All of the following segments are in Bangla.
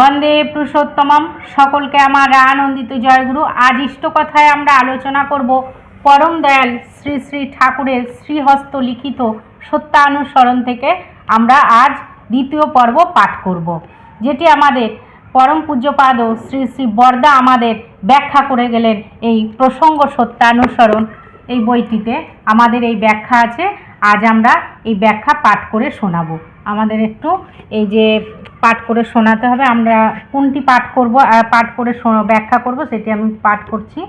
বন্দে পুরুষোত্তমম। সকলকে আমার আনন্দিত জয়গুরু। আজ ইষ্ট কথায় আমরা আলোচনা করব পরম দয়াল শ্রী শ্রী ঠাকুরের শ্রীহস্ত লিখিত সত্যানুসরণ থেকে। আমরা আজ দ্বিতীয় পর্ব পাঠ করব, যেটি আমাদের পরম পূজ্যপাদ শ্রী শ্রী বরদা আমাদের ব্যাখ্যা করে গেলেন এই প্রসঙ্গ সত্যানুসরণ। এই বইটিতে আমাদের এই ব্যাখ্যা আছে। আজ আমরা এই ব্যাখ্যা পাঠ করে শোনাবো। আমাদের একটু এই যে পাঠ করে শোনাতে হবে। আমরা কোনটি পাঠ করব পাঠ করে ব্যাখ্যা করব, সেটি আমি পাঠ করছি।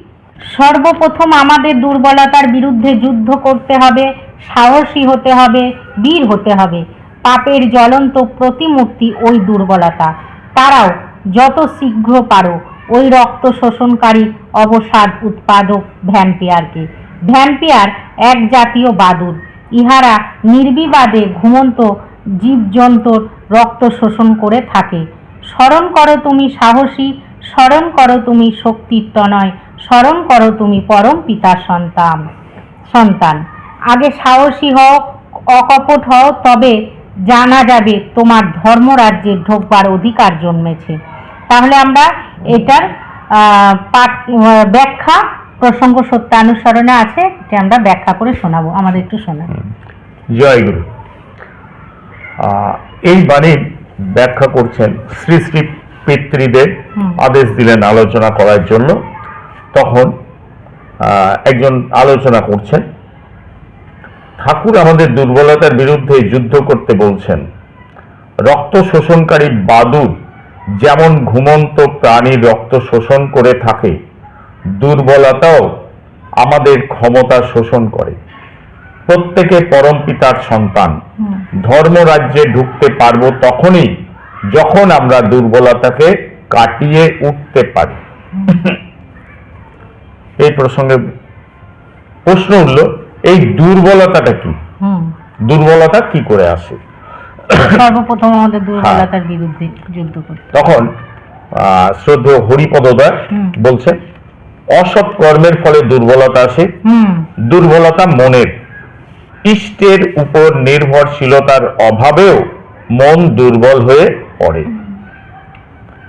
সর্বপ্রথম আমাদের দুর্বলতার বিরুদ্ধে যুদ্ধ করতে হবে, সাহসী হতে হবে, বীর হতে হবে। পাপের জ্বলন্ত প্রতিমূর্তি ওই দুর্বলতা। তারাও যত শীঘ্র পারো ওই রক্ত শোষণকারী অবসাদ উৎপাদক ভ্যাম্পিয়ারকে। ভ্যাম্পিয়ার এক জাতীয় বাদুর। ইহারা নির্বিবাদে ঘুমন্ত জীবজন্তুর রক্ত শোষণ করে থাকে। স্মরণ করো তুমি সাহসী, স্মরণ করো তুমি শক্তির তনয় স্মরণ করো তুমি পরম পিতার সন্তান। সন্তান, আগে সাহসী হও, অকপট হও, তবে জানা যাবে তোমার ধর্মরাজ্যে ঢোকবার অধিকার জন্মেছে। তাহলে আমরা এটার ব্যাখ্যা প্রসঙ্গ সত্যানুসরণে আছে যে আমরা ব্যাখ্যা করে শোনাবো। আমাদের একটু শোনা জয় গুরু। এই বাণীর ব্যাখ্যা করছেন শ্রী শ্রী পিতৃদেব। আদেশ দিলেন আলোচনা করার জন্য। তখন একজন আলোচনা করছেন। ঠাকুর আমাদের দুর্বলতার বিরুদ্ধে যুদ্ধ করতে বলছেন। রক্ত শোষণকারী বাদুর যেমন ঘুমন্ত প্রাণী রক্ত শোষণ করে থাকে দুর্বলতাও আমাদের ক্ষমতা শোষণ করে। প্রত্যেকে পরম পিতার সন্তান। ধর্মরাজ্যে ঢুকতে পারব তখনই যখন আমরা দুর্বলতাকে কাটিয়ে উঠতে পারি। এই প্রসঙ্গে প্রশ্ন উঠল এই দুর্বলতাটা কি? দুর্বলতা কি করে আসে? সর্বপ্রথম আমাদের দুর্বলতার বিরুদ্ধে যুদ্ধ করতে। তখন আহ, শ্রদ্ধেয় হরিপদদা হুম। বলছেন অসৎ কর্মের ফলে দুর্বলতা আসে দুর্বলতা মনের। ইষ্টের উপর নির্ভরশীলতার অভাবেও মন দুর্বল হয়ে পড়ে।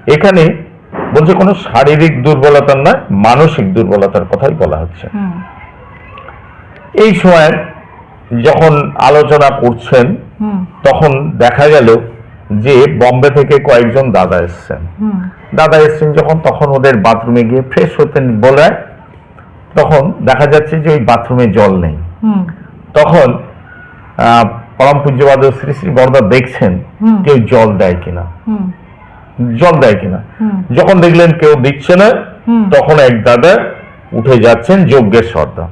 এখানে বলছে কোনো শারীরিক দুর্বলতার না মানসিক দুর্বলতার কথাই বলা হচ্ছে। এই সময় যখন আলোচনা করছেন তখন দেখা গেল যে বম্বে থেকে কয়েকজন দাদা এসছেন। দাদা এসছেন যখন তখন ওদের বাথরুমে গিয়ে ফ্রেশ হতেন বলে। তখন দেখা যাচ্ছে যে ওই বাথরুমে জল নেই। তখন পরম পূজ্যবাদ শ্রী শ্রী বরদা দেখছেন কেউ জল দেয় কিনা। জল দেয় কিনা। যখন দেখলেন কেউ দিচ্ছে না তখন এক দাদা উঠে যাচ্ছেন যজ্ঞের সর্দা।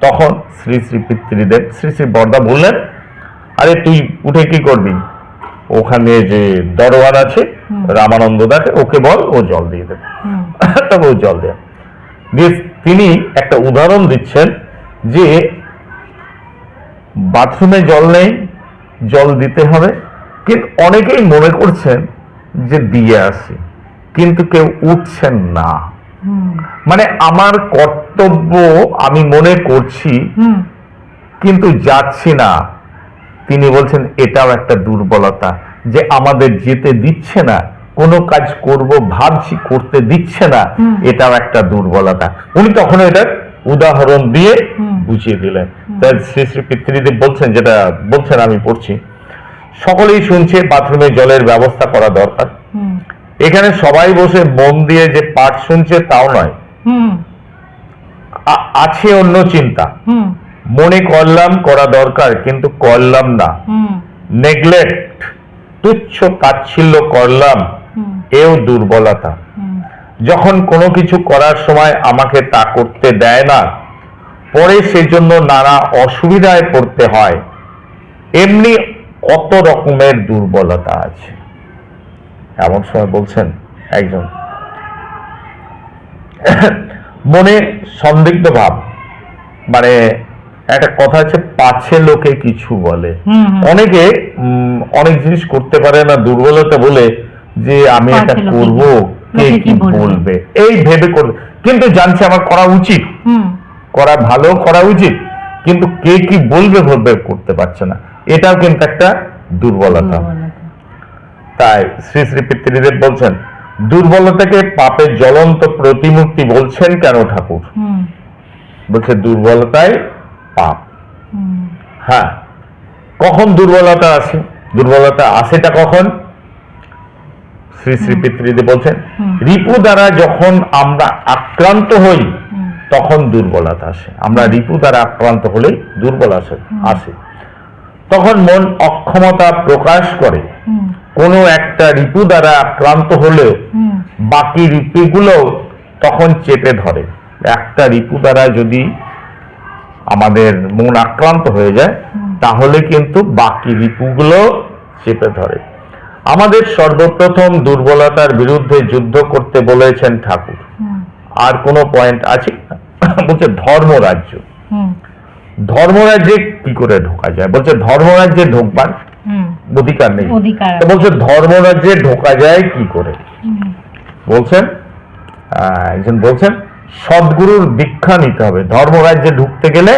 তখন শ্রী শ্রী পিতৃদেব শ্রী শ্রী বরদা বললেন আরে তুই উঠে কি করবি? ওখানে যে দরবার আছে রামানন্দ দাকে ওকে বল ও জল দিয়ে দেবে। তবে ও জল দেয়। দিয়ে তিনি একটা উদাহরণ দিচ্ছেন যে বাথরুমে জল নেই জল দিতে হবে। কিন্তু অনেকেই মনে করছেন যে দিয়ে আসি কিন্তু কেউ উঠছেন না। মানে আমার কর্তব্য আমি মনে করছি কিন্তু যাচ্ছি না। তিনি বলছেন এটাও একটা দুর্বলতা যে আমাদের যেতে দিচ্ছে না কোনো কাজ করব ভাবছি করতে দিচ্ছে না। এটাও একটা দুর্বলতা। উনি তখন এটা উদাহরণ দিয়ে বুঝিয়ে দিলেন। তাই শ্রী শ্রী পিতৃদেব বলছেন যেটা বলছেন আমি পড়ছি সকলেই শুনছে বাথরুমে জলের ব্যবস্থা করা দরকার। এখানে সবাই বসে মন দিয়ে যে পাঠ শুনছে তাও নয়। আছে অন্য চিন্তা। মনে করলাম করা দরকার কিন্তু করলাম না। নেগলেক্ট তুচ্ছ তাচ্ছিল্য করলাম এও দুর্বলতা। যখন কোনো কিছু করার সময় আমাকে তা করতে দেয় না পরে সেজন্য নানা অসুবিধায় পড়তে হয়। এমনি কত রকমের দুর্বলতা আছে। এমন সময় বলছেন একজন। মনে সন্দিগ্ধ ভাব মানে একটা কথা আছে পাছে লোকে কিছু বলে। অনেকে অনেক জিনিস করতে পারে না দুর্বলতা বলে যে আমি এটা করব। কি- কে বলবে? এই ভেবে করবে। কিন্তু জানছে আমার করা উচিত। করা ভালো করা উচিত। কিন্তু কে কি বলবে বলবে করতে পারছে না। এটাও কিন্তু একটা দুর্বলতা। তাই শ্রী শ্রী পিতৃদেব বলছেন দুর্বলতাকে পাপের জ্বলন্ত প্রতিমূর্তি বলছেন কেন ঠাকুর? বলছে দুর্বলতাই পাপ। হ্যাঁ। কখন দুর্বলতা আসে? দুর্বলতা আসেটা কখন? শ্রী শ্রী পিতৃদেব বলছেন রিপু দ্বারা যখন আমরা আক্রান্ত হই তখন দুর্বলতা আসে। আমরা রিপু দ্বারা আক্রান্ত হলেই দুর্বল আসে আসে। তখন মন অক্ষমতা প্রকাশ করে। কোনো একটা রিপু দ্বারা আক্রান্ত হলেও বাকি রিপুগুলো তখন চেপে ধরে। একটা রিপু দ্বারা যদি আমাদের মন আক্রান্ত হয়ে যায় তাহলে কিন্তু বাকি রিপুগুলো চেপে ধরে। আমাদের সর্বপ্রথম দুর্বলতার বিরুদ্ধে যুদ্ধ করতে বলেছেন ঠাকুর। আর কোনো পয়েন্ট আছে? বলছে ধর্মরাজ্য। ধর্মরাজ্যে কি করে ঢোকা যায়? বলছে ধর্মরাজ্যে ঢোকবার অধিকার নেই। বলছে ধর্মরাজ্যে ঢোকা যায় কি করে? বলছেন একজন বলছেন সদ্গুরুর দীক্ষা নিতে হবে। ধর্মরাজ্যে ঢুকতে গেলে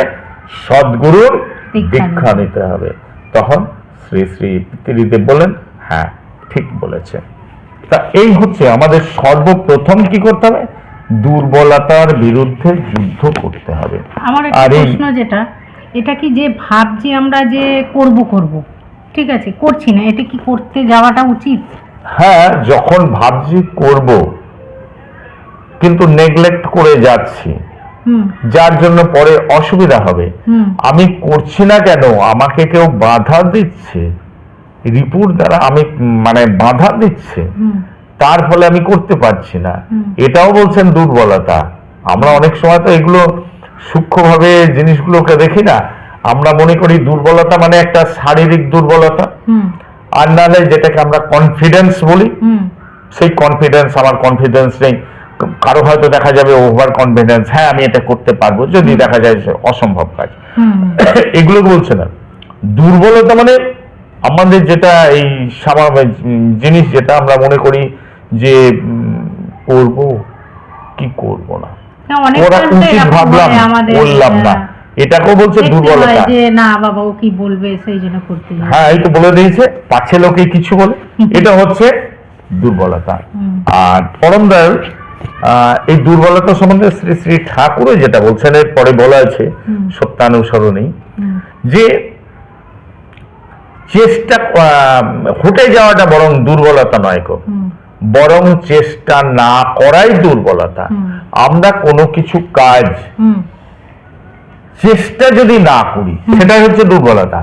সদ্গুরুর দীক্ষা দীক্ষা নিতে হবে। তখন শ্রী শ্রী পিতৃদেব বলেন হ্যাঁ ঠিক বলেছেন তা এই হচ্ছে আমাদের সর্বপ্রথম কি করতে হবে? দুর্বলতার বিরুদ্ধে যুদ্ধ করতে হবে। আমার একটা প্রশ্ন যেটা এটা কি যে ভাবছি আমরা যে করব করব? ঠিক আছে করছি না এটা কি করতে যাওয়াটা উচিত? হ্যাঁ যখন ভাবছি করব কিন্তু নেগলেক্ট করে যাচ্ছি যার জন্য পরে অসুবিধা হবে। আমি করছি না কেন? আমাকে কেউ বাধা দিচ্ছে? রিপুর দ্বারা আমি মানে বাধা দিচ্ছে তার ফলে আমি করতে পারছি না। এটাও বলছেন দুর্বলতা। আমরা অনেক সময় তো এগুলো সূক্ষ্মভাবে জিনিসগুলোকে দেখি না। আমরা মনে করি দুর্বলতা মানে একটা শারীরিক দুর্বলতা। আর নাহলে যেটাকে আমরা কনফিডেন্স বলি হুম। সেই কনফিডেন্স আমার কনফিডেন্স নেই। কারও হয়তো দেখা যাবে ওভার কনফিডেন্স হ্যাঁ আমি এটা করতে পারব যদি দেখা যায় অসম্ভব কাজ। হুম। এগুলো বলছে না। দুর্বলতা মানে আমাদের যেটা এই জিনিস যেটা আমরা মনে করি যে করব কি করব না? ওরা উচিত ভাবলাম হয় করলাম না। এটাকেও বলছে দুর্বলতা। যে না বাবা ও কি বলবে সেই জন্য করতে হ্যাঁ। এই তো বলে দিয়েছে পাছে লোকে কিছু বলে। এটা হচ্ছে দুর্বলতা। আর পরম দয়াল আহ, এই দুর্বলতা সম্বন্ধে শ্রী শ্রী ঠাকুরও যেটা বলছেন এর পরে বলা আছে। সত্যানুসরণেই যে চেষ্টা হটে যাওয়াটা বরং দুর্বলতা নয় গো। বরং চেষ্টা না করাই দুর্বলতা। আমরা কোনো কিছু কাজ চেষ্টা যদি না করি সেটাই হচ্ছে দুর্বলতা।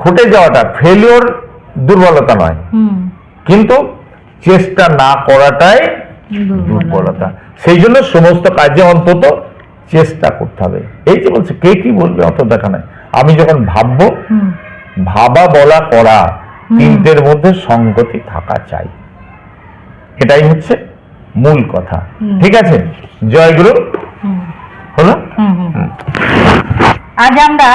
হটে যাওয়াটা ফেলিওর দুর্বলতা নয়। কিন্তু চেষ্টা না করাটাই দুর্বলতা। সেই জন্য সমস্ত কাজে অন্তত চেষ্টা করতে হবে। এই যে বলছে কে কি বলবে অত দেখা নাই। আমি যখন ভাববো ভাবা বলা করা। তিনটের মধ্যে সঙ্গতি থাকা চাই। এটাই হচ্ছে মূল কথা। ঠিক আছে? জয় গুরু। হলো? আজ আমরা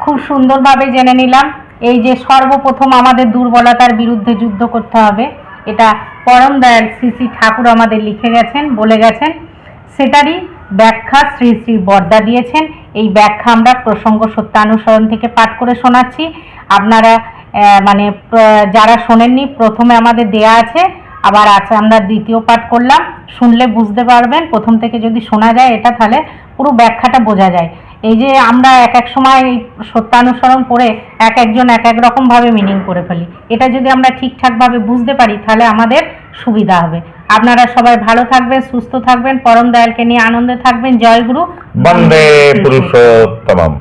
খুব সুন্দরভাবে জেনে নিলাম এই যে সর্বপ্রথম আমাদের দুর্বলতার বিরুদ্ধে যুদ্ধ করতে হবে। এটা পরম দয়াল শ্রী শ্রী ঠাকুর আমাদের লিখে গেছেন বলে গেছেন। সেটারই ব্যাখ্যা শ্রী শ্রী বর্দা দিয়েছেন। এই ব্যাখ্যা আমরা প্রসঙ্গ সত্যানুসরণ থেকে পাঠ করে শোনাচ্ছি। আপনারা মানে যারা শোনেননি, প্রথমে আমাদের দেয়া আছে, আবার আছে, আমরা দ্বিতীয় পাঠ করলাম। শুনলে বুঝতে পারবেন, প্রথম থেকে যদি শোনা যায় এটা, তাহলে পুরো ব্যাখ্যাটা বোঝা যায়। এই যে আমরা এক এক সময় এই সত্যানুসরণ করে এক একজন এক এক রকমভাবে মিনিং করে ফেলি। এটা যদি আমরা ঠিকঠাকভাবে বুঝতে পারি, তাহলে আমাদের সুবিধা হবে। আপনারা সবাই ভালো থাকবেন সুস্থ থাকবেন পরম দয়ালকে নিয়ে আনন্দে থাকবেন। জয় গুরু বন্দে পুরুষোত্তমম।